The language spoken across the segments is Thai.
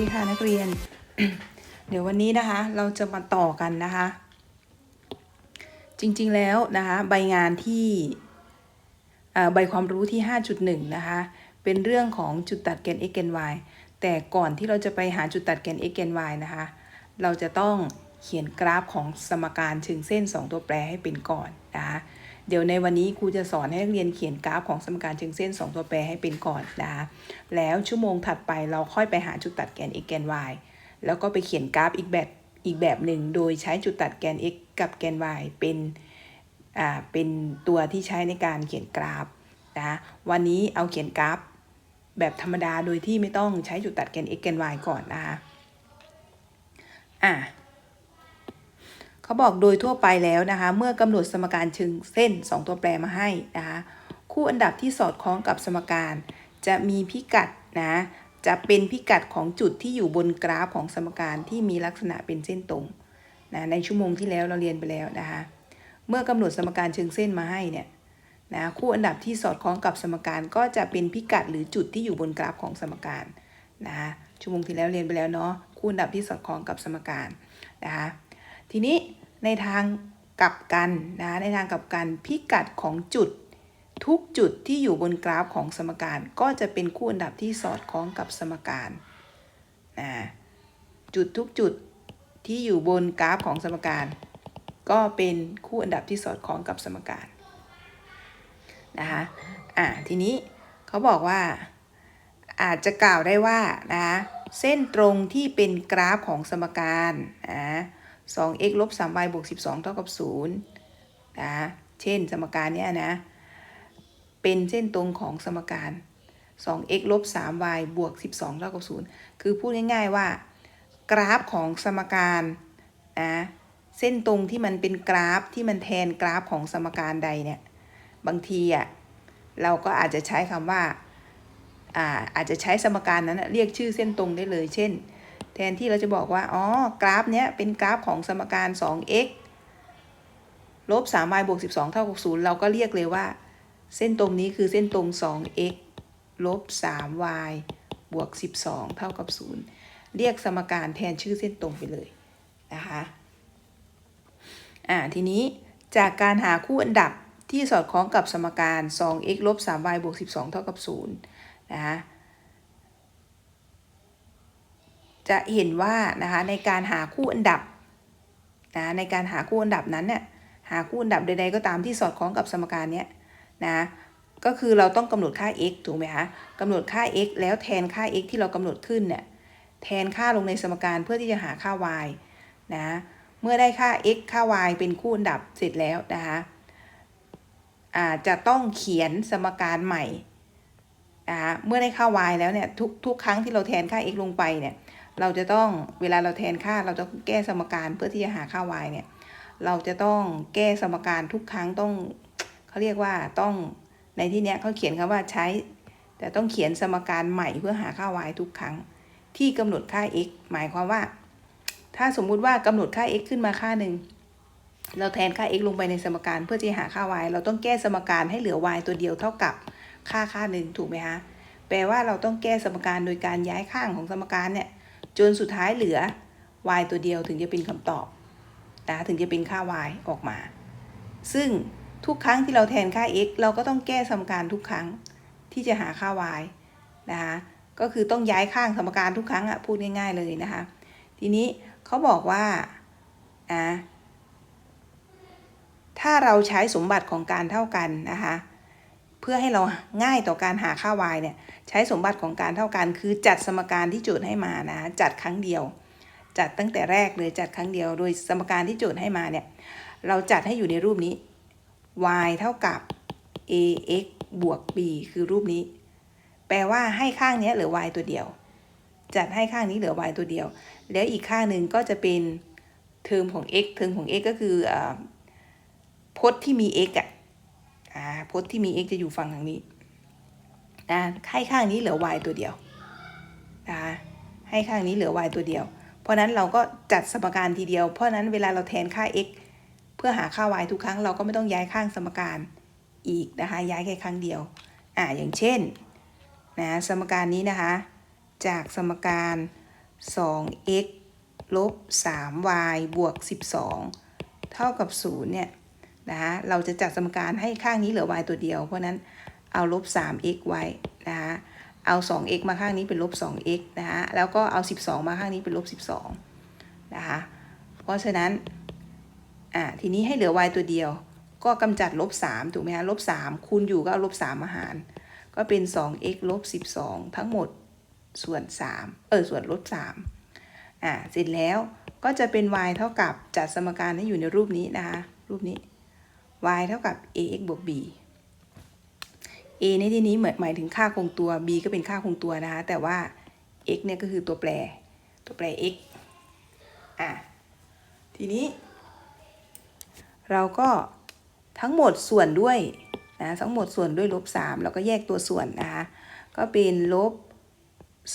ดีค่ะนักเรียน เดี๋ยววันนี้นะคะเราจะมาต่อกันนะคะ จริงๆแล้วนะคะใบงานที่ใบความรู้ที่ 5.1 นะคะ เป็นเรื่องของจุดตัดแกน x แกน y แต่ก่อนที่เราจะไปหาจุดตัดแกน x แกน y นะคะ เราจะต้องเขียนกราฟของสมการเชิงเส้น 2 ตัวแปรให้เป็นก่อนนะคะ เดี๋ยวในวันนี้ครูจะสอนให้นักเรียนเขียนกราฟของสมการเชิงเส้น 2 ตัวแปรให้เป็นก่อนนะคะแล้วชั่วโมงถัดไปเราค่อยไปหาจุดตัดแกน x แกน y แล้วก็ไปเขียนกราฟอีกแบบอีกแบบหนึ่งโดยใช้จุดตัดแกน x กับแกน y เป็นอ่าเป็นตัวที่ใช้ในการเขียนกราฟนะวันนี้เอาเขียนกราฟแบบธรรมดาโดยที่ไม่ต้องใช้จุดตัดแกน x แกน y ก่อนนะคะอะ เขาบอกโดยทั่วไปแล้วนะคะ เมื่อกำหนดสมการเชิงเส้น 2 ตัวแปรมาให้นะคะ คู่อันดับที่สอดคล้องกับสมการ จะมีพิกัดนะจะเป็นพิกัดของจุดที่อยู่บนกราฟของสมการที่มีลักษณะเป็นเส้นตรงนะในชั่วโมงที่แล้วเราเรียนไปแล้วนะคะ เมื่อกำหนดสมการเชิงเส้นมาให้เนี่ยนะคู่อันดับที่สอดคล้องกับสมการก็จะเป็นพิกัดหรือจุดที่อยู่บนกราฟของสมการนะคะชั่วโมงที่แล้วเรียนไปแล้วเนาะคู่อันดับที่สอดคล้องกับสมการนะคะ ทีนี้ในทางกลับกันนะในทางกลับกันพิกัดของจุดทุกจุดที่อยู่บนกราฟของสมการก็จะเป็นคู่อันดับที่สอดคล้องกับสมการนะจุดทุกจุดที่อยู่บนกราฟของสมการ ก็เป็นคู่อันดับที่สอดคล้องกับสมการนะคะอ่าทีนี้เขาบอกว่าอาจจะกล่าวได้ว่านะคะเส้นตรงที่เป็นกราฟของสมการนะ 2x ลบ 3y บวก 12 เท่ากับ 0 นะ เช่น สมการเนี้ยนะ เป็นเส้นตรงของสมการ 2x ลบ 3y บวก 12 เท่ากับ 0 คือพูดง่ายๆว่า กราฟของสมการนะเส้นตรงที่มันเป็นกราฟที่มันแทนกราฟของสมการใดเนี่ย บางทีอะเราก็อาจจะใช้คำว่าอ่าอาจจะใช้สมการนั้นเรียกชื่อเส้นตรงได้เลย เช่น แทนที่เราจะบอกว่า อ๋อ กราฟเนี้ยเป็นกราฟของสมการ 2x ลบ 3y บวก 12 เท่ากับ 0 เราก็เรียกเลยว่า เส้นตรงนี้คือเส้นตรง 2x ลบ 3y บวก 12 เท่ากับ 0 เรียกสมการแทนชื่อเส้นตรงไปเลยนะคะ อ่า ทีนี้จากการหาคู่อันดับที่สอดคล้องกับสมการ 2x ลบ 3y บวก 12 เท่ากับ 0 นะคะ จะเห็นว่านะคะในการหาคู่อันดับนะในการหาคู่อันดับนั้นเนี่ยหาคู่อันดับใดๆก็ตามที่สอดคล้องกับสมการเนี้ยนะก็คือเราต้องกำหนดค่า x ถูกไหมคะกำหนดค่า x แล้วแทนค่า x ที่เรากำหนดขึ้นเนี่ยแทนค่าลงในสมการเพื่อที่จะหาค่า y นะเมื่อได้ค่า x ค่า y เป็นคู่อันดับเสร็จแล้วนะคะอาจะต้องเขียนสมการใหม่นะคะเมื่อได้ค่า y แล้วเนี่ยทุกทุกครั้งที่เราแทนค่า x ลงไปเนี่ย เราจะต้องเวลาเราแทนค่าเราจะแก้สมการเพื่อที่จะหาค่า y เนี่ย เราจะต้องแก้สมการทุกครั้งต้องเขาเรียกว่าต้องในที่เนี้ยเขาเขียนคำว่าใช้ แต่ต้องเขียนสมการใหม่เพื่อหาค่า y ทุกครั้ง ที่กำหนดค่า x หมายความว่า ถ้าสมมุติว่ากำหนดค่า x ขึ้นมาค่าหนึ่งเราแทนค่า x ลงไปในสมการเพื่อที่จะหาค่า y เราต้องแก้สมการให้เหลือ y ตัวเดียวเท่ากับค่าค่าหนึ่งถูกไหมคะแปลว่าเราต้องแก้สมการโดยการย้ายข้างของสมการเนี่ย จนสุดท้ายเหลือ y ตัวเดียวถึงจะเป็นคำตอบนะถึงจะเป็นค่า y ออกมา ซึ่งทุกครั้งที่เราแทนค่า x เราก็ต้องแก้สมการทุกครั้งที่จะหาค่า y นะคะก็คือต้องย้ายข้างสมการทุกครั้งอะพูดง่าย ๆเลยนะคะ ทีนี้เขาบอกว่าอะถ้าเราใช้สมบัติของการเท่ากันนะคะ เพื่อให้เราง่ายต่อการหาค่า y เนี่ยใช้สมบัติของการเท่ากัน คือจัดสมการที่โจทย์ให้มานะจัดครั้งเดียว จัดตั้งแต่แรกเลยจัดครั้งเดียว โดยสมการที่โจทย์ให้มาเนี่ยเราจัดให้อยู่ในรูปนี้ y เท่ากับ ax บวก b คือรูปนี้ แปลว่าให้ข้างนี้เหลือ y ตัวเดียว จัดให้ข้างนี้เหลือ y ตัวเดียว แล้วอีกข้างหนึ่งก็จะเป็นเทอมของ x เทอมของ x ก็คืออพจน์ที่มี x อะ พจน์ที่มี x จะอยู่ฝั่งทางนี้นะให้ข้างนี้เหลือ y ตัวเดียวนะคะให้ข้างนี้เหลือ y ตัวเดียว เพราะนั้นเราก็จัดสมการทีเดียว เพราะนั้นเวลาเราแทนค่า x เพื่อหาค่า y ทุกครั้งเราก็ไม่ต้องย้ายข้างสมการอีกนะคะ ย้ายแค่ครั้งเดียว อ่าอย่างเช่นนะสมการนี้นะคะ จากสมการ 2x ลบ 3y บวก 12 เท่ากับ 0 เนี่ย นะคะเราจะจัดสมการให้ข้างนี้เหลือ y ตัวเดียว เพราะนั้นเอาลบ 3x ไว้นะคะเอา 2x มาข้างนี้เป็นลบ 2x นะคะแล้วก็เอา 12 มาข้างนี้เป็นลบ 12 นะคะ เพราะฉะนั้น อ่า ทีนี้ให้เหลือ y ตัวเดียว ก็กำจัดลบ 3 ถูกไหมคะลบ 3 คูณอยู่ก็เอาลบ 3 มาหาร ก็เป็น 2x ลบ 12 ทั้งหมดส่วน 3 เออ ส่วนลบ 3 อ่า เสร็จแล้วก็จะเป็น y เท่ากับจัดสมการให้อยู่ในรูปนี้นะคะ รูปนี้ y เท่ากับ ax บวก b a ในที่นี้หมายหมายถึงค่าคงตัว b ก็เป็นค่าคงตัวนะคะ แต่ว่า x เนี่ยก็คือตัวแปร ตัวแปร x อะ ทีนี้ เราก็ทั้งหมดส่วนด้วยนะทั้งหมดส่วนด้วยลบ3แล้วก็แยกตัวส่วนนะคะ ก็เป็นลบ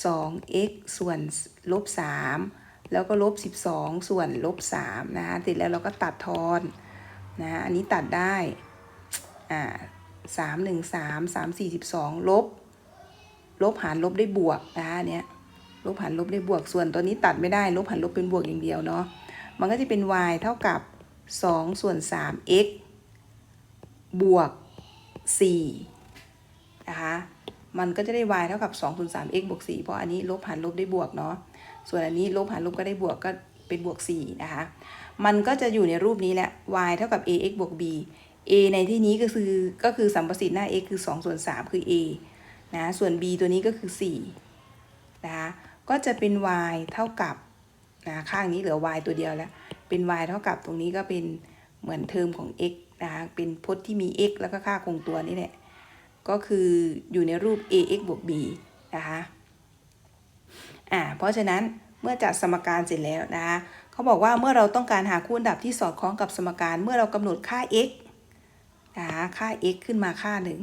2x ส่วนลบ 3 แล้วก็ลบ 12 ส่วนลบ3นะคะเสร็จแล้วเราก็ตัดทอน นะอันนี้ตัดได้อ่าสามหนึ่งสามสามสี่สิบสองลบ ลบหารลบได้บวกนะคะเนี้ยลบหารลบได้บวกส่วนตัวนี้ตัดไม่ได้ ลบหารลบเป็นบวกอย่างเดียวเนาะมันก็จะเป็น y เท่ากับสองส่วนสาม x บวกสี่นะคะ มันก็จะได้ y เท่ากับ2คูณ3 x บวก 4 เพราะอันนี้ลบหารลบได้บวกเนาะ ส่วนอันนี้ลบหารลบก็ได้บวกก็เป็นบวก 4 นะคะ มันก็จะอยู่ในรูปนี้แหละ y เท่ากับ ax บวก b a ในที่นี้ก็คือก็คือสัมประสิทธิ์หน้า x คือ2ส่วน3คือ a นะส่วน b ตัวนี้ก็คือ4นะคะก็จะเป็น y เท่ากับนะข้างนี้เหลือ y ตัวเดียวแล้ว เป็น y เท่ากับตรงนี้ก็เป็นเหมือนเทอมของ x นะคะเป็นพจน์ที่มี x แล้วก็ค่าคงตัวนี่แหละก็คืออยู่ในรูป ax บวก b นะคะอ่าเพราะฉะนั้นเมื่อจัดสมการเสร็จแล้วนะคะ เขาบอกว่าเมื่อเราต้องการหาคู่อันดับที่สอดคล้องกับสมการ เมื่อเรากำหนดค่า x นะคะค่า x ขึ้นมาค่าหนึ่ง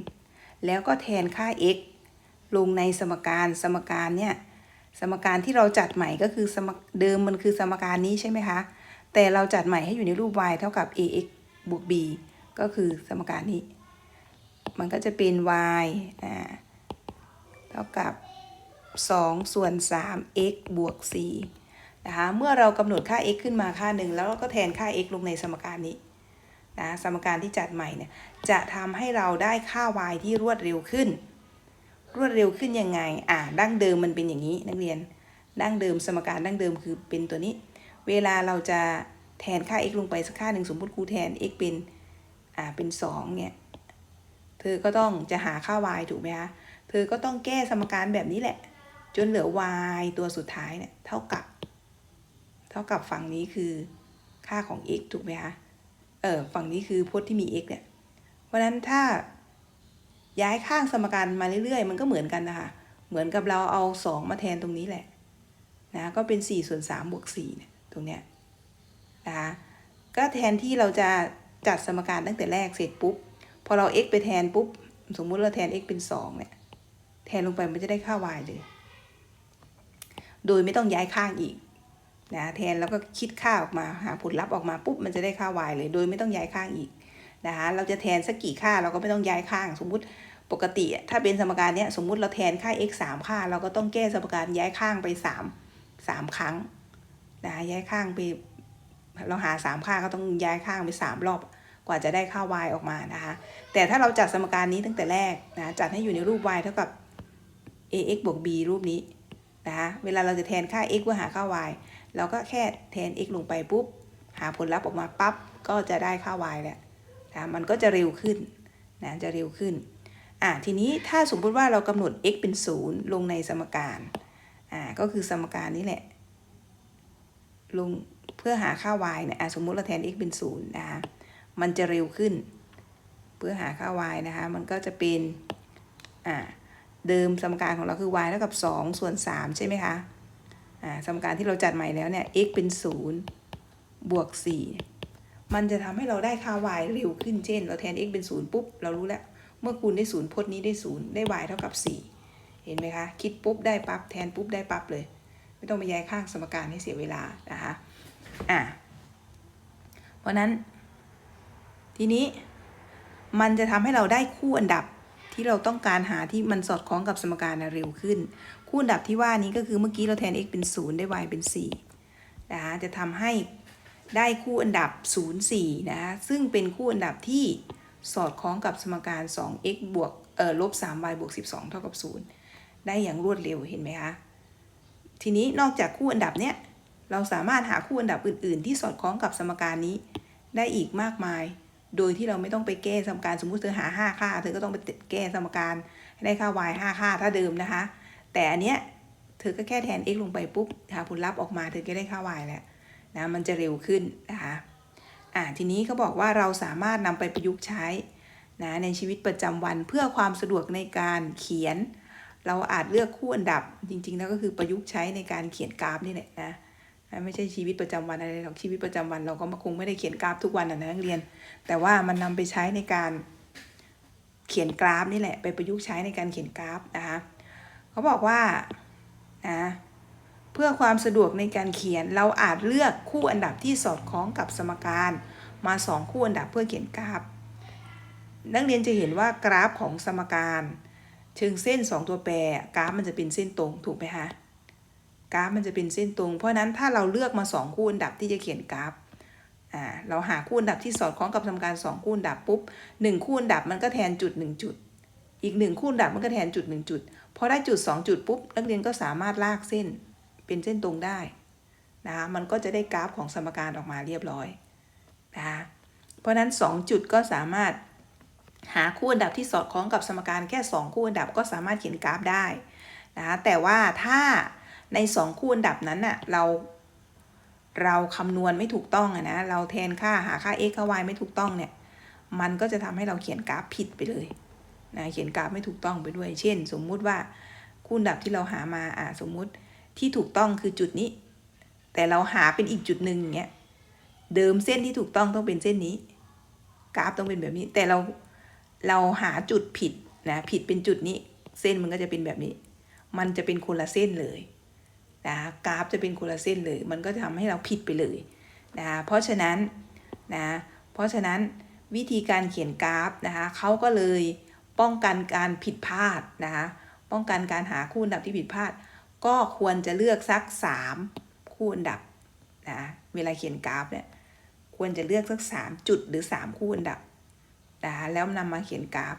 แล้วก็แทนค่า x ลงในสมการสมการเนี่ยสมการที่เราจัดใหม่ก็คือสมเดิมมันคือสมการนี้ใช่ไหมคะ แต่เราจัดใหม่ให้อยู่ในรูป y เท่ากับ ax บวก b ก็คือสมการนี้ มันก็จะเป็น y อ่าเท่ากับ 2 ส่วน 3x บวก 4 นะคะ เมื่อเรากำหนดค่า x ขึ้นมาค่าหนึ่งแล้วก็แทนค่า x ลงในสมการนี้นะสมการที่จัดใหม่เนี่ยจะทำให้เราได้ค่า y ที่รวดเร็วขึ้น รวดเร็วขึ้นยังไงอ่าดั้งเดิมมันเป็นอย่างนี้นักเรียน ดั้งเดิมสมการดั้งเดิมคือเป็นตัวนี้ เวลาเราจะแทนค่า x ลงไปสักค่าหนึ่งสมมติครูแทน x เป็นอ่าเป็น2เนี่ยเธอก็ต้องจะหาค่า y ถูกไหมคะเธอก็ต้องแก้สมการแบบนี้แหละ จนเหลือ y ตัวสุดท้ายเนี่ยเท่ากับ ท่ากับฝั่งนี้คือค่าของ x ถูกไหมคะ เออฝั่งนี้คือพจน์ที่มี x เนี่ย เพราะนั้นถ้าย้ายข้างสมการมาเรื่อยๆ มันก็เหมือนกันนะคะ เหมือนกับเราเอา 2 มาแทนตรงนี้แหละนะ ก็เป็น 4 ส่วน3บวก4เนี่ยตรงเนี้ยนะคะ ก็แทนที่เราจะจัดสมการตั้งแต่แรกเสร็จปุ๊บ พอเรา x ไปแทนปุ๊บ สมมุติเราแทน x เป็น 2 เนี่ย แทนลงไปมันจะได้ค่า y เลย โดยไม่ต้องย้ายข้างอีก นะแทนแล้วก็คิดค่าออกมาหาผลลัพธ์ออกมาปุ๊บมันจะได้ค่า y เลย โดยไม่ต้องย้ายข้างอีกนะคะเราจะแทนสักกี่ค่าเราก็ไม่ต้องย้ายข้าง สมมุติปกติ ถ้าเป็นสมการเนี้ยสมมุติเราแทนค่า x 3ค่า เราก็ต้องแก้สมการย้ายข้างไป 3 3 ครั้งนะคะย้ายข้างไปเราหา 3 ค่าก็ต้องย้ายข้างไป 3 รอบกว่าจะได้ค่า y ออกมานะคะ แต่ถ้าเราจัดสมการนี้ตั้งแต่แรกนะจัดให้อยู่ในรูป y เท่ากับ ax บวก b รูปนี้นะคะเวลาเราจะแทนค่า x เพื่อหาค่า y เราก็แค่แทน x ลงไปปุ๊บ หาผลลัพธ์ออกมาปั๊บก็จะได้ค่า y แหละนะมันก็จะเร็วขึ้นนะจะเร็วขึ้นอ่าทีนี้ถ้าสมมติว่าเรากำหนด x เป็น 0 ลงในสมการอ่าก็คือสมการนี้แหละ ลงเพื่อหาค่า y เนี่ยอ่าสมมติเราแทน x เป็น 0 นะคะมันจะเร็วขึ้น เพื่อหาค่า y นะคะ มันก็จะเป็นอ่าเดิมสมการของเราคือ y เท่ากับ 2 ส่วน 3 ใช่ไหมคะ สมการที่เราจัดใหม่แล้วเนี่ย x เป็น 0 บวก 4 มันจะทำให้เราได้ค่า y เร็วขึ้นเช่น เราแทน x เป็น 0 ปุ๊บ เรารู้แล้ว เมื่อคูณได้ 0 พจน์นี้ได้ 0 ได้ y เท่ากับ 4 เห็นไหมคะ คิดปุ๊บได้ปั๊บแทนปุ๊บได้ปั๊บเลย ไม่ต้องไปย้ายข้างสมการให้เสียเวลานะคะอ่าเพราะนั้น ทีนี้มันจะทำให้เราได้คู่อันดับที่เราต้องการหาที่มันสอดคล้องกับสมการเร็วขึ้น คู่อันดับที่ว่านี้ก็คือเมื่อกี้เราแทน x เป็น 0 ได้ y เป็น4นะคะจะทำให้ได้คู่อันดับ 0 4 นะคะซึ่งเป็นคู่อันดับที่สอดคล้องกับสมการ 2x บวกเออลบ 3y บวก 12 เท่ากับ 0 ได้อย่างรวดเร็วเห็นไหมคะทีนี้นอกจากคู่อันดับเนี้ยเราสามารถหาคู่อันดับอื่น ๆ ที่สอดคล้องกับสมการนี้ได้อีกมากมาย โดยที่เราไม่ต้องไปแก้สมการสมมุติเธอหา 5 ค่า เธอก็ต้องไปแก้สมการให้ได้ค่า y 5 ค่าถ้าเดิมนะคะ แต่อันเนี้ยเธอก็แค่แทน x ลงไปปุ๊บหาผลลัพธ์ออกมาเธอก็ได้ค่า y แล้วนะมันจะเร็วขึ้นนะคะอ่าทีนี้เขาบอกว่าเราสามารถนำไปประยุกต์ใช้นะในชีวิตประจำวันเพื่อความสะดวกในการเขียน เราอาจเลือกคู่อันดับจริงๆแล้วก็คือประยุกต์ใช้ในการเขียนกราฟนี่แหละนะไม่ใช่ชีวิตประจำวันอะไรหรอกชีวิตประจำวันเราก็คงไม่ได้เขียนกราฟทุกวันนะนักเรียน แต่ว่ามันนำไปใช้ในการเขียนกราฟนี่แหละ ไปประยุกต์ใช้ในการเขียนกราฟนะคะ เขาบอกว่านะเพื่อความสะดวกในการเขียนเราอาจเลือกคู่อันดับที่สอดคล้องกับสมการมาสองคู่อันดับเพื่อเขียนกราฟ นักเรียนจะเห็นว่ากราฟของสมการเชิงเส้น 2 ตัวแปรกราฟมันจะเป็นเส้นตรงถูกไหมคะกราฟมันจะเป็นเส้นตรง เพราะนั้นถ้าเราเลือกมา 2 คู่อันดับที่จะเขียนกราฟเราหาคู่อันดับที่สอดคล้องกับสมการ 2 คู่อันดับปุ๊บ1คู่อันดับมันก็แทนจุด 1 จุด อีก 1 คู่อันดับมันก็แทนจุด 1 จุด พอได้จุด 2 จุดปุ๊บนักเรียนก็สามารถลากเส้นเป็นเส้นตรงได้นะคะมันก็จะได้กราฟของสมการออกมาเรียบร้อยนะคะเพราะนั้น 2 จุดก็สามารถหาคู่อันดับที่สอดคล้องกับสมการแค่ 2 คู่อันดับก็สามารถเขียนกราฟได้นะคะแต่ว่าถ้าใน 2 คู่อันดับนั้นน่ะเราเราคำนวณไม่ถูกต้องอะนะเราแทนค่าหาค่า x ค่า y ไม่ถูกต้องเนี่ยมันก็จะทำให้เราเขียนกราฟผิดไปเลย นะเขียนกราฟไม่ถูกต้องไปด้วย เช่น สมมุติว่าคู่นดับที่เราหามาอะสมมุติที่ถูกต้องคือจุดนี้ แต่เราหาเป็นอีกจุดหนึ่งอย่างเงี้ยเดิมเส้นที่ถูกต้องต้องเป็นเส้นนี้ กราฟต้องเป็นแบบนี้ แต่เราเราหาจุดผิดนะผิดเป็นจุดนี้ เส้นมันก็จะเป็นแบบนี้ มันจะเป็นคนละเส้นเลยนะกราฟจะเป็นคนละเส้นเลย มันก็จะทำให้เราผิดไปเลยนะเพราะฉะนั้นนะเพราะฉะนั้นวิธีการเขียนกราฟนะคะเขาก็เลย ป้องกันการผิดพลาดนะคะป้องกันการหาคู่อันดับที่ผิดพลาด ก็ควรจะเลือกสัก 3 คู่อันดับนะเวลาเขียนกราฟเนี่ยควรจะเลือกสัก 3 จุดหรือ 3 คู่อันดับนะคะแล้วนำมาเขียนกราฟ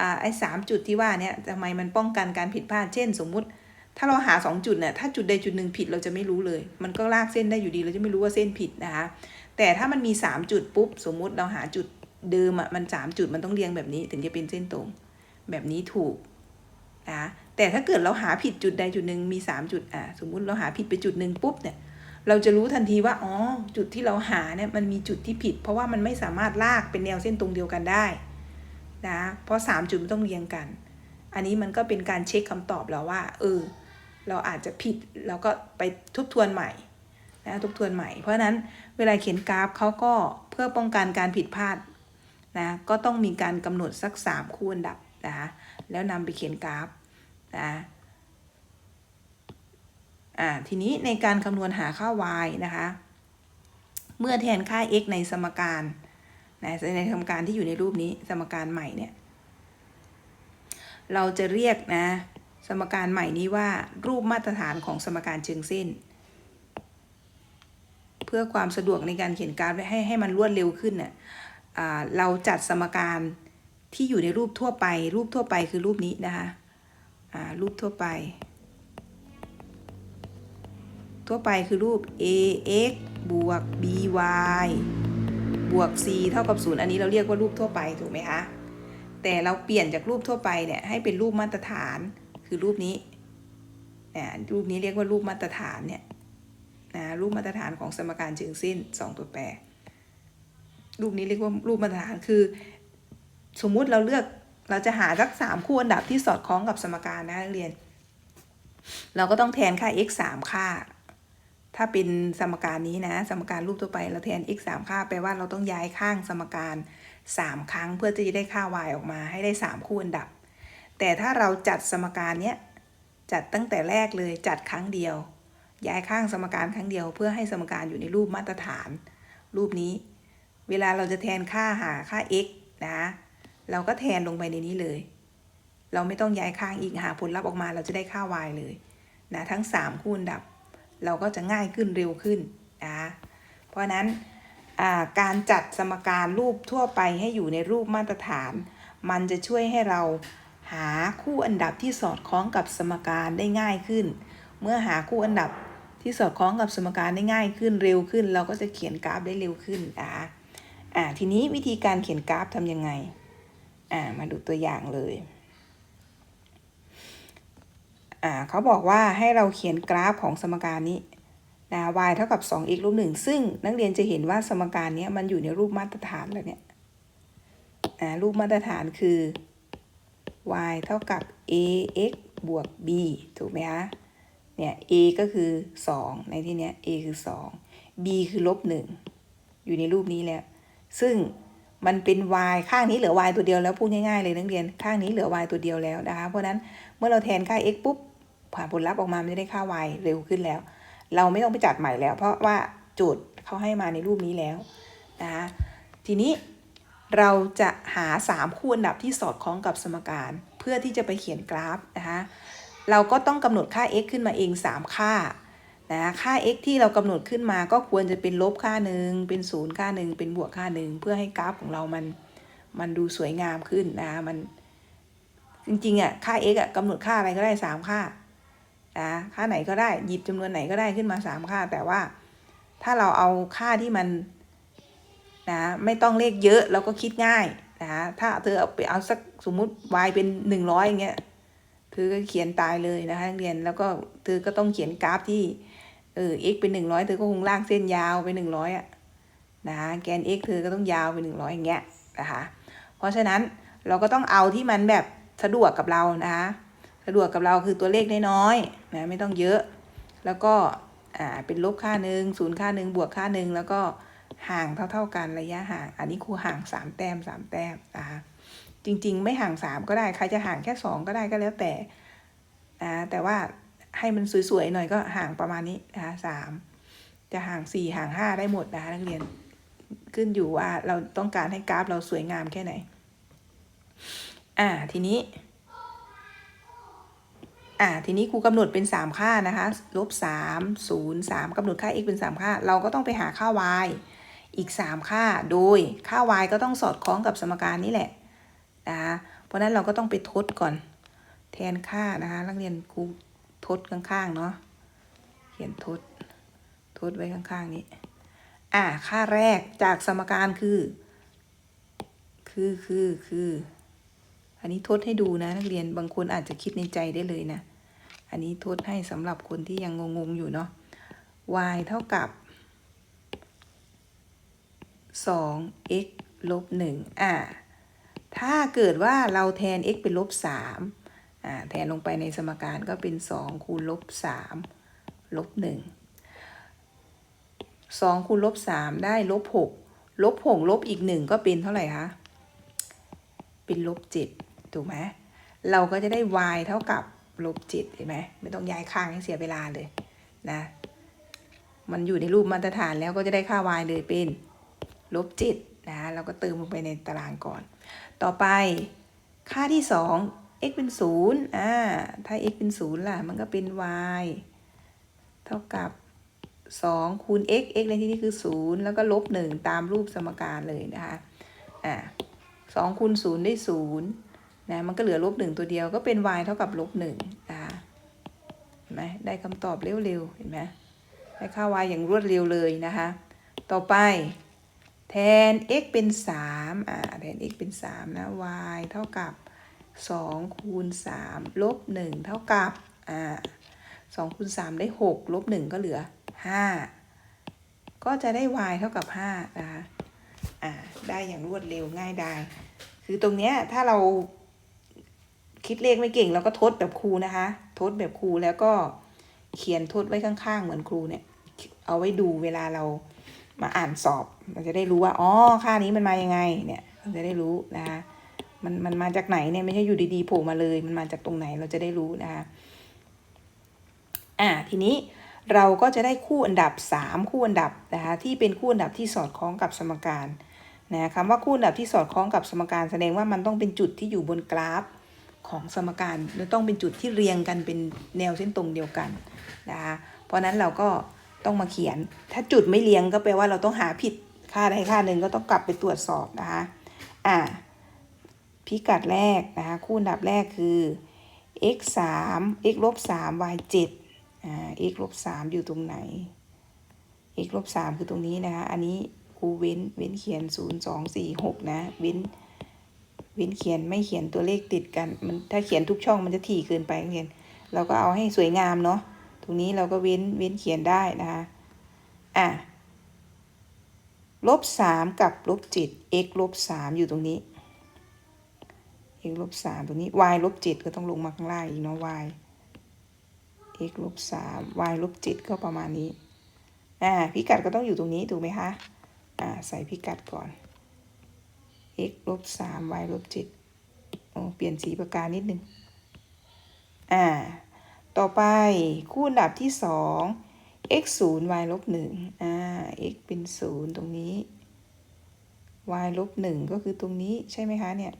อ่าไอ้สามจุดที่ว่าเนี่ยทำไมมันป้องกันการผิดพลาด เช่น สมมุติ ถ้าเราหา 2 จุดเนี่ยถ้าจุดใดจุดหนึ่งผิดเราจะไม่รู้เลย มันก็ลากเส้นได้อยู่ดีเราจะไม่รู้ว่าเส้นผิดนะคะแต่ถ้ามันมี 3 จุดปุ๊บสมมุติเราหาจุด เดิมอะมัน3จุดมันต้องเรียงแบบนี้ถึงจะเป็นเส้นตรง แบบนี้ถูกนะแต่ถ้าเกิดเราหาผิดจุดใดจุดหนึ่งมี3จุดอ่าสมมุติเราหาผิดไปจุดหนึ่งปุ๊บเนี่ยเราจะรู้ทันทีว่าอ๋อจุดที่เราหาเนี่ยมันมีจุดที่ผิด เพราะว่ามันไม่สามารถลากเป็นแนวเส้นตรงเดียวกันได้นะเพราะ3จุดมันต้องเรียงกัน อันนี้มันก็เป็นการเช็คคำตอบแล้วว่าเออเราอาจจะผิดเราก็ไปทบทวนใหม่นะทบทวนใหม่ เพราะฉะนั้นเวลาเขียนกราฟเขาก็เพื่อป้องกันการผิดพลาด นะก็ต้องมีการกำหนดสัก 3 คู่อันดับนะคะแล้วนำไปเขียนกราฟนะอ่าทีนี้ในการคำนวณหาค่า y นะคะเมื่อแทนค่า x ในสมการนะในสมการที่อยู่ในรูปนี้สมการใหม่เนี่ยเราจะเรียกนะสมการใหม่นี้ว่ารูปมาตรฐานของสมการเชิงเส้น เพื่อความสะดวกในการเขียนกราฟให้ให้มันรวดเร็วขึ้นเน่ะ เราจัดสมการที่อยู่ในรูปทั่วไป รูปทั่วไปคือรูปนี้นะคะรูปทั่วไป ทั่วไปคือรูป ax บวก by บวก c เท่ากับ 0 อันนี้เราเรียกว่ารูปทั่วไปถูกไหมคะ แต่เราเปลี่ยนจากรูปทั่วไปเนี่ยให้เป็นรูปมาตรฐานคือรูปนี้เนี่ยรูปนี้เรียกว่ารูปมาตรฐานเนี่ยนะรูปมาตรฐานของสมการเชิงเส้น 2 ตัวแปร รูปนี้เรียกว่ารูปมาตรฐานคือ สมมุติเราเลือกเราจะหาสักสามคู่อันดับที่สอดคล้องกับสมการนะนักเรียน เราก็ต้องแทนค่า x 3ค่า ถ้าเป็นสมการนี้นะ สมการรูปทั่วไปเราแทน x 3ค่าแปลว่าเราต้องย้ายข้างสมการ3 ครั้งเพื่อที่จะได้ค่า y ออกมาให้ได้ 3 คู่อันดับ แต่ถ้าเราจัดสมการเนี้ยจัดตั้งแต่แรกเลยจัดครั้งเดียว ย้ายข้างสมการครั้งเดียว เพื่อให้สมการอยู่ในรูปมาตรฐาน รูปนี้ เวลาเราจะแทนค่าหาค่า x นะเราก็แทนลงไปในนี้เลย เราไม่ต้องย้ายข้างอีกหาผลลัพธ์ออกมาเราจะได้ค่า y เลยนะทั้ง 3 คู่อันดับ เราก็จะง่ายขึ้นเร็วขึ้นนะเพราะนั้นการจัดสมการรูปทั่วไปให้อยู่ในรูปมาตรฐาน มันจะช่วยให้เราหาคู่อันดับที่สอดคล้องกับสมการได้ง่ายขึ้น เมื่อหาคู่อันดับที่สอดคล้องกับสมการได้ง่ายขึ้นเร็วขึ้น เราก็จะเขียนกราฟได้เร็วขึ้นนะคะ อ่าทีนี้วิธีการเขียนกราฟทำยังไงอ่ามาดูตัวอย่างเลยอ่าเขาบอกว่าให้เราเขียนกราฟของสมการนี้นะ y เท่ากับ 2x ลบ1ซึ่งนักเรียนจะเห็นว่าสมการนี้มันอยู่ในรูปมาตรฐานแล้วเนี่ยอ่ารูปมาตรฐานคือ y เท่ากับ ax บวก b ถูกไหมคะเนี่ย a ก็คือ 2 ในที่เนี้ย a คือ 2 b คือลบ1อยู่ในรูปนี้แล้ว ซึ่งมันเป็น y ข้างนี้เหลือ y ตัวเดียวแล้วพูดง่ายๆเลยนักเรียนข้างนี้เหลือ y ตัวเดียวแล้วนะคะเพราะนั้นเมื่อเราแทนค่า x ปุ๊บผ่านผลลัพธ์ออกมามันจะได้ค่า y เร็วขึ้นแล้ว เราไม่ต้องไปจัดใหม่แล้ว เพราะว่าโจทย์เขาให้มาในรูปนี้แล้วนะคะทีนี้เราจะหา 3 คู่อันดับที่สอดคล้องกับสมการ เพื่อที่จะไปเขียนกราฟนะคะเราก็ต้องกำหนดค่า x ขึ้นมาเอง 3 ค่า นะค่า x ที่เรากำหนดขึ้นมาก็ควรจะเป็นลบค่าหนึ่งเป็นศูนย์ค่าหนึ่งเป็นบวกค่าหนึ่งเพื่อให้กราฟของเรามันมันดูสวยงามขึ้นนะมันจริงๆอะค่า x อะกำหนดค่าอะไรก็ได้3ค่านะค่าไหนก็ได้หยิบจำนวนไหนก็ได้ขึ้นมา3ค่า แต่ว่าถ้าเราเอาค่าที่มันนะไม่ต้องเลขเยอะแล้วก็คิดง่ายนะถ้าเธอเอาไปเอาสักสมมุติ y เป็น100อย่างเงี้ยเธอก็เขียนตายเลยนะคะนักเรียนแล้วก็เธอก็ต้องเขียนกราฟที่ เออ x เป็นหนึ่งร้อยเธอก็คงลากเส้นยาวไปหนึ่งร้อยอะนะคะแกน x เธอก็ต้องยาวไปหนึ่งร้อยอย่างเงี้ยนะคะเพราะฉะนั้นเราก็ต้องเอาที่มันแบบสะดวกกับเรานะคะสะดวกกับเราคือตัวเลขน้อยๆนะไม่ต้องเยอะ แล้วก็อ่าเป็นลบค่าหนึ่งศูนย์ค่าหนึ่งบวกค่าหนึ่งแล้วก็ห่างเท่า ๆกันระยะห่าง อันนี้ครูห่างสามแต้มสามแต้มนะคะจริง ๆ ไม่ห่างสามก็ได้ใครจะห่างแค่สองก็ได้ก็แล้วแต่นะแต่ว่า ให้มันสวยๆหน่อยก็ห่างประมาณนี้นะคะสามจะห่างสี่ห่างห้าได้หมดนะคะนักเรียนขึ้นอยู่ว่าเราต้องการให้กราฟเราสวยงามแค่ไหน อ่าทีนี้ อ่าทีนี้ครูกำหนดเป็น 3 ค่านะคะลบ3 0 3กำหนดค่า x เป็น 3 ค่า เราก็ต้องไปหาค่า y อีก 3 ค่า โดยค่า y ก็ต้องสอดคล้องกับสมการนี้แหละนะคะเพราะนั้นเราก็ต้องไปทดก่อน แทนค่านะคะนักเรียนครู ทดข้างๆเนาะเขียนทดทดไว้ข้างๆนี้อ่าค่าแรกจากสมการคือ คือคือคือ อันนี้ทดให้ดูนะ นักเรียนบางคนอาจจะคิดในใจได้เลยนะ อันนี้ทดให้สำหรับคนที่ยังงงๆอยู่เนาะ y เท่ากับ 2x ลบ1อ่า ถ้าเกิดว่าเราแทน x เป็นลบ3 แทนลงไปในสมการก็เป็น 2 คูณลบ3ลบ1 2 คูณลบ3ได้ลบ6ลบ6ลบอีก 1 ก็เป็นเท่าไหร่คะ เป็นลบ7ถูกไหมเราก็จะได้ y เท่ากับลบ7เห็นไหมไม่ต้องย้ายข้างให้เสียเวลาเลยนะมันอยู่ในรูปมาตรฐานแล้วก็จะได้ค่า y เลยเป็นลบ7นะเราก็เติมลงไปในตารางก่อน ต่อไปค่าที่ 2 x เป็น0อ่า ถ้า x เป็น0ล่ะ มันก็เป็น y เท่ากับ2คูณ x x ในที่นี้คือ0แล้วก็ลบ1ตามรูปสมการเลยนะคะ อ่า2คูณ0ได้0นะ มันก็เหลือลบ1ตัวเดียวก็เป็น y เท่ากับลบ1นะคะเห็นไหมได้คำตอบเร็วๆ เห็นไหมได้ค่า y อย่างรวดเร็วเลยนะคะ ต่อไปแทน x เป็น3อ่า แทน x เป็น3นะ y เท่ากับ 2คูณ3ลบ1เท่ากับอ่า2คูณ3ได้ 6 ลบ 1 ก็เหลือ 5 ก็จะได้ y เท่ากับ 5 นะคะ อ่า ได้อย่างรวดเร็วง่ายดาย คือตรงเนี้ยถ้าเราคิดเลขไม่เก่งเราก็ทดแบบครูนะคะ ทดแบบครูแล้วก็เขียนทดไว้ข้างๆ เหมือนครูเนี่ย เอาไว้ดูเวลาเรามาอ่านสอบ เราจะได้รู้ว่า อ๋อ ค่านี้มันมายังไง เนี่ย เราจะได้รู้นะคะ มันมันมาจากไหนเนี่ยไม่ใช่อยู่ดีๆโผล่มาเลย มันมาจากตรงไหนเราจะได้รู้นะคะอ่าทีนี้เราก็จะได้คู่อันดับ 3 คู่อันดับนะคะที่เป็นคู่อันดับที่สอดคล้องกับสมการนะคำว่าคู่อันดับที่สอดคล้องกับสมการแสดงว่ามันต้องเป็นจุดที่อยู่บนกราฟของสมการจะต้องเป็นจุดที่เรียงกันเป็นแนวเส้นตรงเดียวกันนะคะเพราะนั้นเราก็ต้องมาเขียน ถ้าจุดไม่เรียงก็แปลว่าเราต้องหาผิดค่าใดค่าหนึ่งก็ต้องกลับไปตรวจสอบนะคะอ่า พิกัดแรกนะคะคู่อันดับแรกคือ x 3 x ลบ3 y 7อ่า x ลบ3อยู่ตรงไหน x ลบ3คือตรงนี้นะคะอันนี้ครูเว้นเว้นเขียน 0 2 4 6 นะ เว้นเว้นเขียนไม่เขียนตัวเลขติดกันมันถ้าเขียนทุกช่องมันจะถี่เกินไปเรียนเราก็เอาให้สวยงามเนาะตรงนี้เราก็เว้นเว้นเขียนได้นะคะอะลบสามกับลบเจ็ด x ลบสามอยู่ตรงนี้ x ลบสามตรงนี้ y ลบเจ็ดก็ต้องลงมาข้างล่างอีกเนาะ y x ลบสาม y ลบเจ็ดก็ประมาณนี้ อ่า พิกัดก็ต้องอยู่ตรงนี้ ถูกไหมคะ อ่า ใส่พิกัดก่อน x ลบสาม y ลบเจ็ดโอ้เปลี่ยนสีประการนิดนึง อ่า ต่อไปคู่อันดับที่สอง x ศูนย์ y ลบหนึ่งอ่า x เป็นศูนย์ตรงนี้ y ลบหนึ่งก็คือตรงนี้ใช่ไหมคะเนี่ย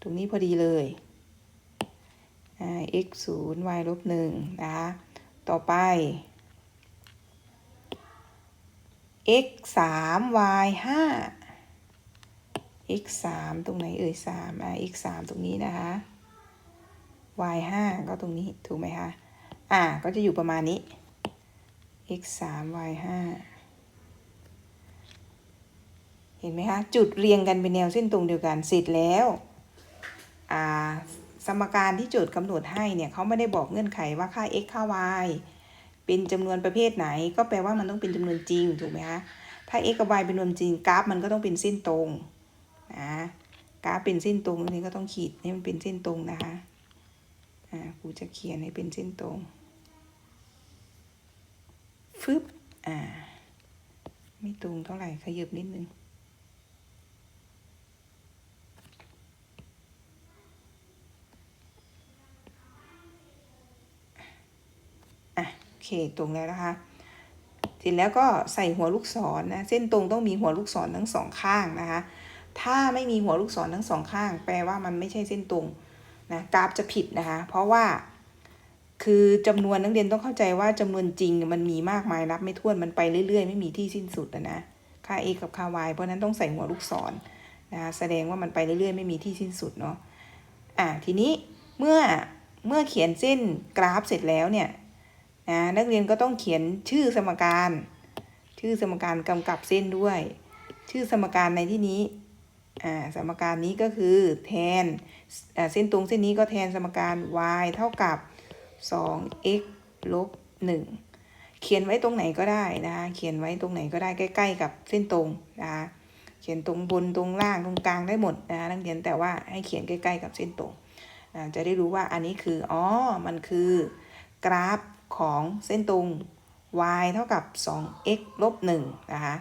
ตรงนี้พอดีเลยอ x ศูนย์ y ลบหนึ่งนะคะ ต่อไป x สาม y ห้า x สามตรงไหนเอ่ยสามอ่า x สามตรงนี้นะคะ y ห้าก็ตรงนี้ถูกไหมคะ อ่าก็จะอยู่ประมาณนี้ x สาม y ห้าเห็นไหมคะ จุดเรียงกันเป็นแนวเส้นตรงเดียวกันเสร็จแล้ว สมการที่โจทย์กำหนดให้เนี่ยเขาไม่ได้บอกเงื่อนไขว่าค่า x ค่า y เป็นจำนวนประเภทไหน ก็แปลว่ามันต้องเป็นจำนวนจริงถูกไหมคะถ้า x กับ y เป็นจำนวนจริงกราฟมันก็ต้องเป็นเส้นตรงนะกราฟเป็นเส้นตรงนี้ก็ต้องขีดให้มันเป็นเส้นตรงนะคะอ่าครูจะเขียนให้เป็นเส้นตรงฟึบอ่าไม่ตรงเท่าไหร่ขยับนิดนึง อะ โอ เคตรงแล้วนะคะเสร็จแล้วก็ใส่หัวลูกศรนะเส้นตรงต้องมีหัวลูกศรทั้งสองข้างนะคะ ถ้าไม่มีหัวลูกศรทั้งสองข้าง แปลว่ามันไม่ใช่เส้นตรงนะกราฟจะผิดนะคะ เพราะว่า คือจำนวนนักเรียนต้องเข้าใจว่าจำนวนจริงมันมีมากมายนับไม่ถ้วนมันไปเรื่อยๆ ไม่มีที่สิ้นสุดนะค่า x กับค่า y เพราะนั้นต้องใส่หัวลูกศรนะคะแสดงว่ามันไปเรื่อยๆ ไม่มีที่สิ้นสุดเนาะอะทีนี้เมื่อเมื่อเขียนเส้นกราฟเสร็จแล้วเนี่ย นะนักเรียนก็ต้องเขียนชื่อสมการ ชื่อสมการกำกับเส้นด้วย ชื่อสมการในที่นี้สมการนี้ก็คือแทนเส้นตรงเส้นนี้ก็แทนสมการ y เท่ากับ 2x ลบ 1 เขียนไว้ตรงไหนก็ได้นะคะเขียนไว้ตรงไหนก็ได้ใกล้ ๆ กับเส้นตรงนะคะเขียนตรงบนตรงล่างตรงกลางได้หมดนะคะนักเรียนแต่ว่าให้เขียนใกล้ ๆ กับเส้นตรงจะได้รู้ว่าอันนี้คืออ๋อมันคือกราฟ ของเส้นตรง y เท่ากับ 2x ลบ1นะคะ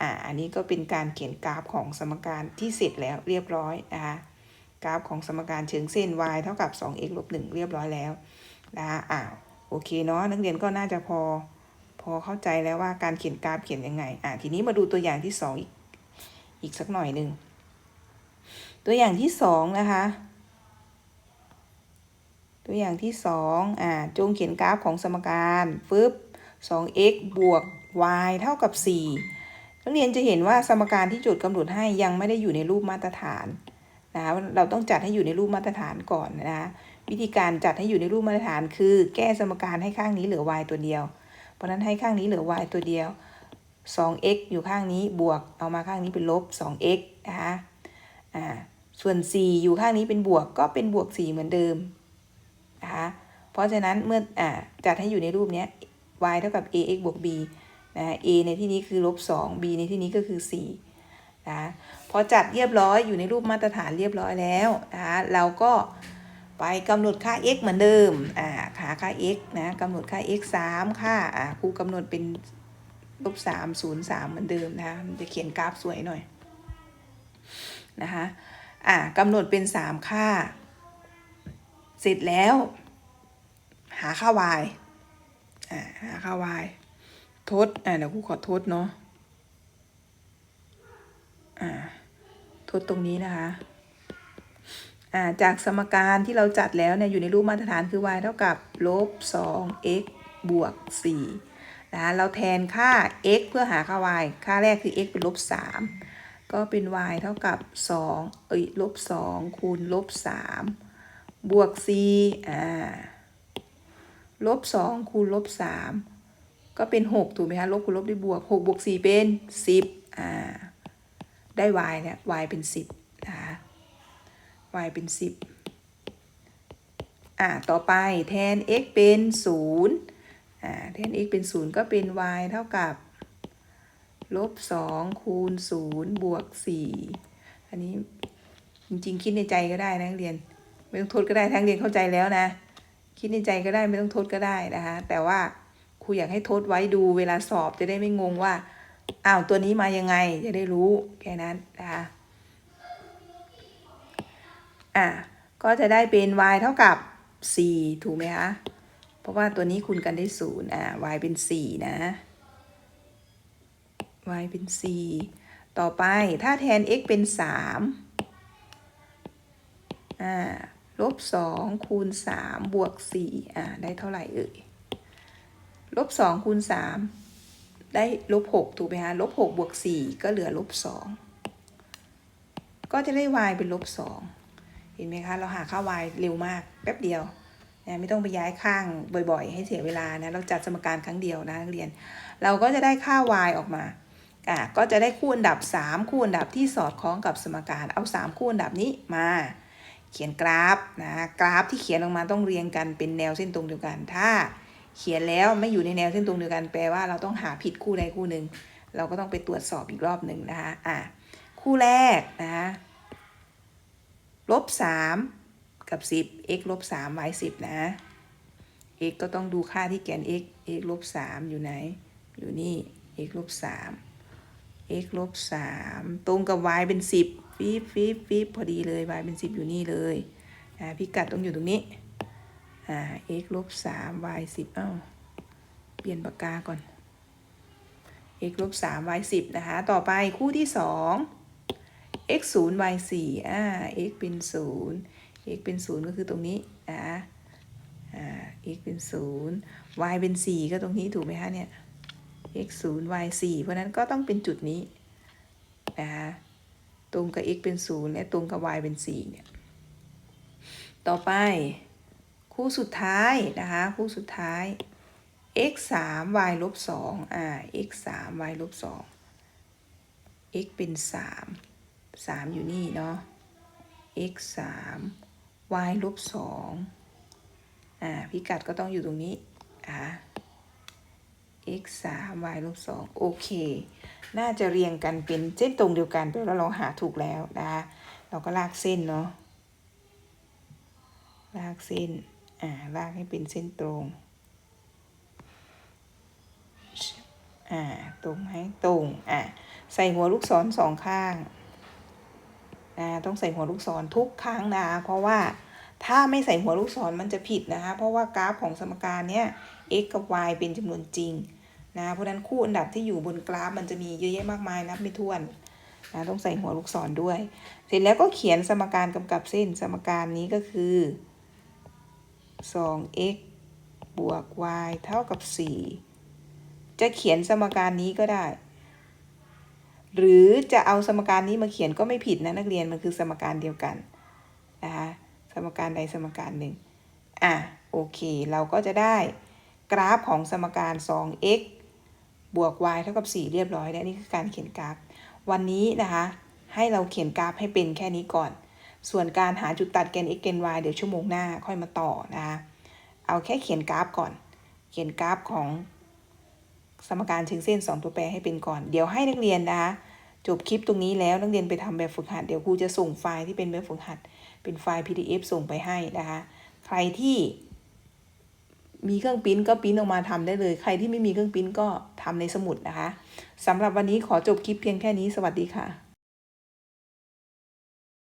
อ่า อันนี้ก็เป็นการเขียนกราฟของสมการที่เสร็จแล้วเรียบร้อยนะคะ กราฟของสมการเชิงเส้น y เท่ากับ 2x ลบ1เรียบร้อยแล้วนะคะอ่าโอเคเนาะนักเรียนก็น่าจะพอ พอเข้าใจแล้วว่าการเขียนกราฟเขียนยังไง อ่าทีนี้มาดูตัวอย่างที่สองอีกอีกสักหน่อยหนึ่ง ตัวอย่างที่สองนะคะ ตัวอย่างที่สองอ่าจงเขียนกราฟของสมการฟึบ 2x บวก y เท่ากับ 4 นักเรียนจะเห็นว่าสมการที่โจทย์กำหนดให้ยังไม่ได้อยู่ในรูปมาตรฐานนะคะเราต้องจัดให้อยู่ในรูปมาตรฐานก่อนนะคะวิธีการจัดให้อยู่ในรูปมาตรฐานคือ แก้สมการให้ข้างนี้เหลือ y ตัวเดียว เพราะนั้นให้ข้างนี้เหลือ y ตัวเดียว 2x อยู่ข้างนี้บวกเอามาข้างนี้เป็นลบ 2x นะคะอ่าส่วน 4 อยู่ข้างนี้เป็นบวกก็เป็นบวก 4 เหมือนเดิม นะคะเพราะฉะนั้นเมื่ออจัดให้อยู่ในรูปนี้ y เท่ากับ ax บวก b นะ a ในที่นี้คือลบ2 b ในที่นี้ก็คือ4นะพอจัดเรียบร้อยอยู่ในรูปมาตรฐานเรียบร้อยแล้วนะคะเราก็ไปกำหนดค่า x เหมือนเดิมอ่าหาค่า x นะกำหนดค่า x 3ค่าอ่าครูกำหนดเป็นลบ3 0 3เหมือนเดิมนะคะมันจะเขียนกราฟสวยหน่อยนะคะอ่ากำหนดเป็น 3 ค่า เสร็จแล้ว หาค่า y อ่าหาค่า y ทดอ่าเดี๋ยวครูขอทดเนาะอ่าทดตรงนี้นะคะอ่าจากสมการที่เราจัดแล้วเนี่ยอยู่ในรูปมาตรฐานคือ y เท่ากับลบ2 x บวก4นะคะเราแทนค่า x เพื่อหาค่า y ค่าแรกคือ x เป็นลบ3ก็เป็น y เท่ากับ2เอ้ยลบ2คูณลบ3 บวก4อ่าลบ2คูณลบ3ก็เป็น 6 ถูกไหมคะลบคูณลบได้บวก 6 บวก 4 เป็น 10อ่าได้ y เนี่ย y เป็น 10นะคะ y เป็น 10อ่าต่อไปแทน x เป็น 0อ่าแทน x เป็น 0 ก็เป็น y เท่ากับลบ2คูณ0บวก4อันนี้จริงๆ คิดในใจก็ได้นะักเรียน ไม่ต้องทดก็ได้ทั้งเรียนเข้าใจแล้วนะ คิดในใจก็ได้ไม่ต้องทดก็ได้นะคะ แต่ว่าครูอยากให้ทดไว้ดูเวลาสอบจะได้ไม่งงว่าอ้าวตัวนี้มายังไงจะได้รู้แค่นั้นนะคะอะก็จะได้เป็น y เท่ากับ 4 ถูกไหมคะ เพราะว่าตัวนี้คูณกันได้ 0 อะ y เป็น 4 นะ y เป็น 4 ต่อไปถ้าแทน x เป็น 3 อ่า ลบ2คูณ3บวก4อ่าได้เท่าไหร่เอ่ยลบ2คูณ3ได้ลบ6ถูกไหมคะลบ6บวก4ก็เหลือลบ2ก็จะได้ y เป็นลบ2เห็นไหมคะ เราหาค่า y เร็วมากแป๊บเดียวนะไม่ต้องไปย้ายข้างบ่อยๆ ให้เสียเวลานะ เราจัดสมการครั้งเดียวนะนักเรียน เราก็จะได้ค่า y ออกมาอะก็จะได้คู่อันดับ 3 คู่อันดับที่สอดคล้องกับสมการ เอา 3 คู่อันดับนี้มา เขียนกราฟนะกราฟที่เขียนออกมาต้องเรียงกันเป็นแนวเส้นตรงเดียวกัน ถ้าเขียนแล้วไม่อยู่ในแนวเส้นตรงเดียวกันแปลว่าเราต้องหาผิดคู่ใดคู่หนึ่งเราก็ต้องไปตรวจสอบอีกรอบหนึ่งนะคะอะคู่แรกนะคะลบสามกับสิบ x ลบสาม y สิบนะ x ก็ต้องดูค่าที่แกน x x ลบสามอยู่ไหน อยู่นี่ x ลบสาม x ลบสามตรงกับ y เป็นสิบ ฟีบฟีบฟีบพอดีเลย y เป็นสิบอยู่นี่เลยอ่าพิกัดต้องอยู่ตรงนี้อ่า x ลบสาม y สิบเอ้าเปลี่ยนปากกาก่อน x ลบสาม y สิบนะคะ ต่อไปคู่ที่สอง x ศูนย์ y สี่อ่า x เป็นศูนย์ x เป็นศูนย์ก็คือตรงนี้อ่าอ่า x เป็นศูนย์ y เป็นสี่ก็ตรงนี้ถูกไหมคะเนี่ย x ศูนย์ y สี่เพราะนั้นก็ต้องเป็นจุดนี้นะคะ ตรงกับ x เป็นศูนย์และตรงกับ y เป็นสี่เนี่ย ต่อไป คู่สุดท้ายนะคะ คู่สุดท้าย x สาม y ลบสองอ่า x สาม y ลบสอง x เป็นสามสามอยู่นี่เนาะ x สาม y ลบสองอ่า พิกัดก็ต้องอยู่ตรงนี้อ่า x สาม y ลบสองโอเค น่าจะเรียงกันเป็นเส้นตรงเดียวกันแปลว่าเราหาถูกแล้วนะคะเราก็ลากเส้นเนาะ ลากเส้น อ่า ลากให้เป็นเส้นตรง อ่า ตรงให้ตรง อ่าใส่หัวลูกศรสองข้าง อ่า ต้องใส่หัวลูกศรทุกครั้งนะคะเพราะว่าถ้าไม่ใส่หัวลูกศรมันจะผิดนะคะ เพราะว่ากราฟของสมการเนี้ย x กับ y เป็นจำนวนจริง นะเพราะนั้นคู่อันดับที่อยู่บนกราฟมันจะมีเยอะแยะมากมายนับไม่ถ้วนนะต้องใส่หัวลูกศรด้วย เสร็จแล้วก็เขียนสมการกำกับเส้นสมการนี้ก็คือ 2x บวก y เท่ากับ 4 จะเขียนสมการนี้ก็ได้ หรือจะเอาสมการนี้มาเขียนก็ไม่ผิดนะนักเรียนมันคือสมการเดียวกันนะคะสมการใดสมการหนึ่งอะโอเค เราก็จะได้กราฟของสมการ 2x บวก y เท่ากับ 4 เรียบร้อยแล้วนี่คือการเขียนกราฟ วันนี้นะคะ ให้เราเขียนกราฟให้เป็นแค่นี้ก่อน ส่วนการหาจุดตัดแกน x แกน y เดี๋ยวชั่วโมงหน้าค่อยมาต่อนะคะเอาแค่เขียนกราฟก่อน เขียนกราฟของสมการเชิงเส้น 2 ตัวแปรให้เป็นก่อน เดี๋ยวให้นักเรียนนะคะจบคลิปตรงนี้แล้วนักเรียนไปทำแบบฝึกหัด เดี๋ยวครูจะส่งไฟล์ที่เป็นแบบฝึกหัด เป็นไฟล์ PDF ส่งไปให้นะคะ ใครที่ มีเครื่องปริ้นก็ปริ้นออกมาทำได้เลย ใครที่ไม่มีเครื่องปริ้นก็ทำในสมุดนะคะสำหรับวันนี้ขอจบคลิปเพียงแค่นี้สวัสดีค่ะ